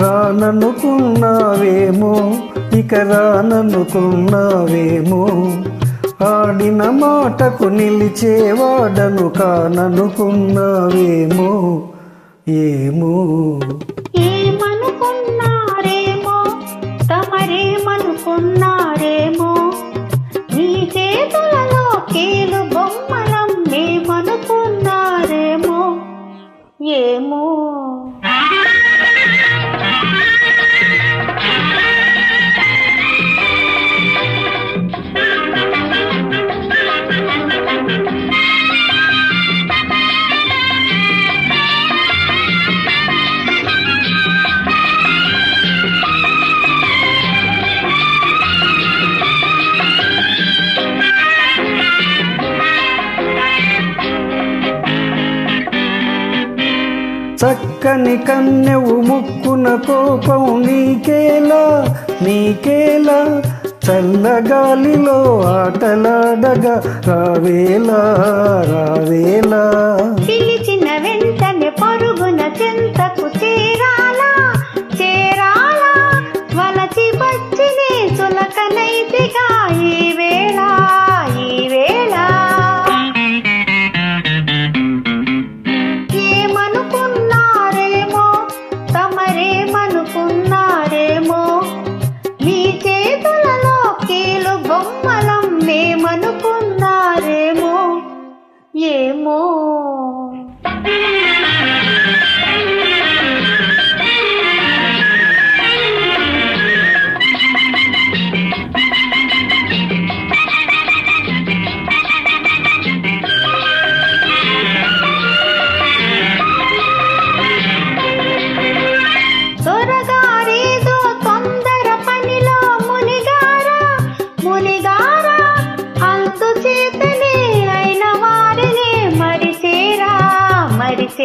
రాననుకున్నావేమో ఇక రాననుకున్నావేమో. ఆడిన మాటకు నిలిచేవాడను కాననుకున్నావేమో. ఏమో. ఏమనుకున్నారేమో తమరేమనుకున్నారేమో. నీ చేతులలో కీలు బొమ్మలం మేమనుకున్నారేమో ఏమో. చక్కని కన్నెవు ముక్కున కోపం నీకేలా? నీకేలా? చల్లగాలిలో ఆటలాడగా రావేలా? రావేలా? పిలిచిన వెంటనే పరుగున చెంతకు చే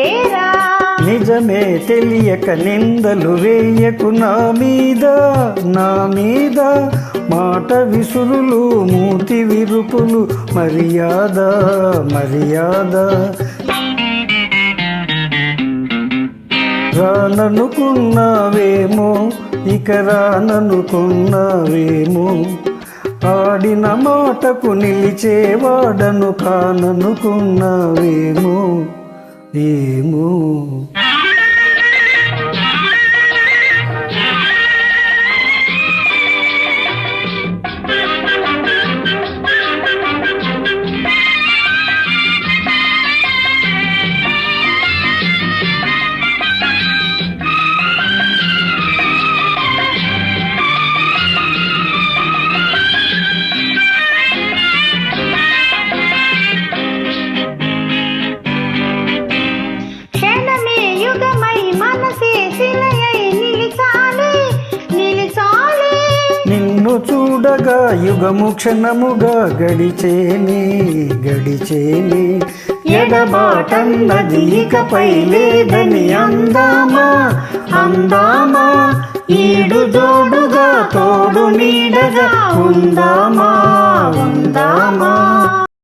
మరిచేరా నిజమే తెలియక నిందలు వేయకు నా మీద నా మీద మాట విసురులు మూతి విరుపులు మర్యాద మర్యాద. రాననుకున్నావేమో ఇక రాననుకున్నావేమో. ఆడిన మాటకు నిలిచేవాడను కాననుకున్నావేమో. ఏమో క్షణమే చూడగా యుగము క్షణముగా గడిచేని గడిచేని. ఎడబాటన్నది ఇకపై లేదని అందామా అందామా? ఈడు జోడుగా తోడు నీడగా ఉందామా ఉందామా?